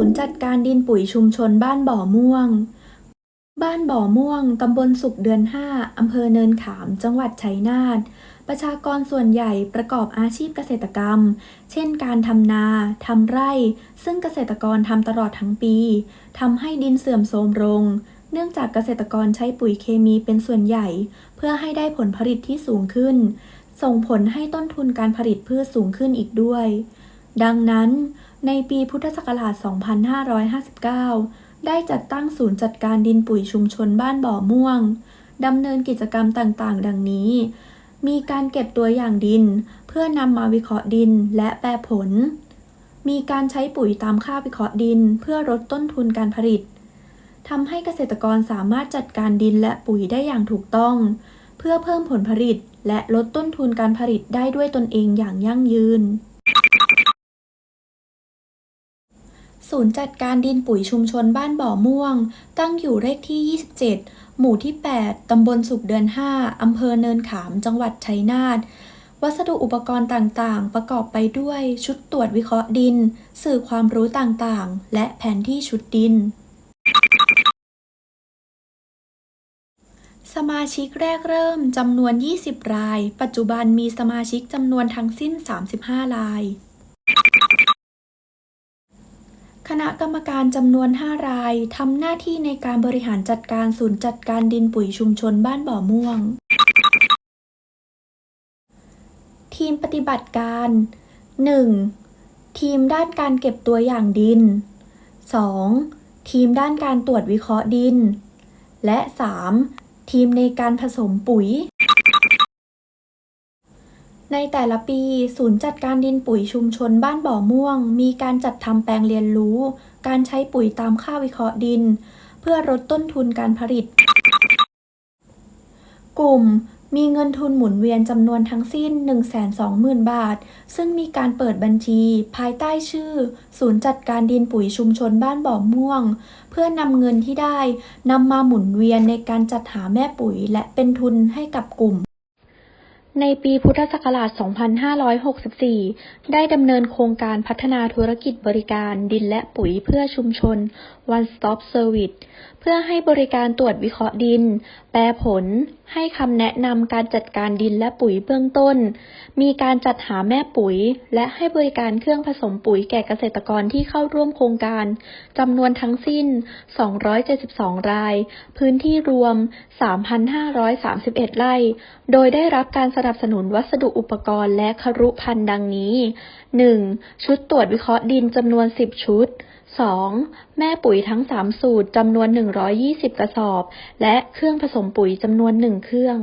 ศูนย์จัดการดินปุ๋ยชุมชนบ้านบ่อม่วง บ้านบ่อม่วง ตำบลสุขเดือน 5 อำเภอเนินขาม จังหวัดชัยนาท ประชากรส่วนใหญ่ประกอบอาชีพเกษตรกรรม เช่นการทำนา ทำไร่ ซึ่งเกษตรกรทำตลอดทั้งปี ทำให้ดินเสื่อมโทรมลง เนื่องจากเกษตรกรใช้ปุ๋ยเคมีเป็นส่วนใหญ่ เพื่อให้ได้ผลผลิตที่สูงขึ้น ส่งผลให้ต้นทุนการผลิตพืชสูงขึ้นอีกด้วย ดังนั้นในปีพุทธศักราช 2559 ได้จัดตั้งศูนย์จัดการดินปุ๋ยชุมชนบ้านบ่อม่วง ดำเนินกิจกรรมต่างๆ ดังนี้ มีการเก็บตัวอย่างดิน เพื่อนำมาวิเคราะห์ดินและแปรผล มีการใช้ปุ๋ยตามค่าวิเคราะห์ดิน เพื่อลดต้นทุนการผลิตทำให้เกษตรกรสามารถจัดการดินและปุ๋ยได้อย่างถูกต้อง เพื่อเพิ่มผลผลิตและลดต้นทุนการผลิตได้ด้วยตนเองอย่างยั่งยืน ศูนย์จัดการดินปุ๋ยชุมชนบ้านบ่อม่วง ตั้งอยู่เลขที่ 27 หมู่ที่ 8 ตำบลสุขเดือน 5 อำเภอเนินขาม จังหวัดชัยนาท วัสดุอุปกรณ์ต่างๆ ประกอบไปด้วยชุดตรวจวิเคราะห์ดิน สื่อความรู้ต่างๆ และแผนที่ชุดดิน สมาชิกแรกเริ่มจำนวน 20 ราย ปัจจุบันมีสมาชิกจำนวนทั้งสิ้น 35 ราย คณะกรรมการจำนวน 5 รายทำหน้าที่ในการบริหารจัดการศูนย์จัดการดินปุ๋ยชุมชนบ้านบ่อม่วง ทีมปฏิบัติการ 1. ทีมด้านการเก็บตัวอย่างดิน 2. ทีมด้านการตรวจวิเคราะห์ดิน และ 3. ทีมในการผสมปุ๋ย ในแต่ละปี ศูนย์จัดการดินปุ๋ยชุมชนบ้านบ่อม่วง มีการจัดทำแปลงเรียนรู้ การใช้ปุ๋ยตามค่าวิเคราะห์ดิน เพื่อลดต้นทุนการผลิต กลุ่มมีเงินทุนหมุนเวียนจำนวนทั้งสิ้น 120,000 บาท ซึ่งมีการเปิดบัญชี ภายใต้ชื่อ ศูนย์จัดการดินปุ๋ยชุมชนบ้านบ่อม่วง เพื่อนำเงินที่ได้นำมาหมุนเวียนในการจัดหาแม่ปุ๋ยและเป็นทุนให้กับกลุ่ม ในปีพุทธศักราช 2564 ได้ดำเนินโครงการพัฒนาธุรกิจบริการดินและปุ๋ยเพื่อชุมชน One Stop Service เพื่อให้บริการตรวจวิเคราะห์ดิน แปรผล ให้คำแนะนำการจัดการดินและปุ๋ยเบื้องต้น มีการจัดหาแม่ปุ๋ย และให้บริการเครื่องผสมปุ๋ยแก่เกษตรกรที่เข้าร่วมโครงการจำนวนทั้งสิ้น 272 ราย พื้นที่รวม 3,531 ไร่ โดยได้รับการสนับสนุนวัสดุอุปกรณ์และครุภัณฑ์ดังนี้ 1. ชุดตรวจวิเคราะห์ดินจำนวน 10 ชุด 2. แม่ปุ๋ยทั้ง 3 สูตรจำนวน 120 กระสอบ และเครื่องผสมปุ๋ยจำนวน1เครื่อง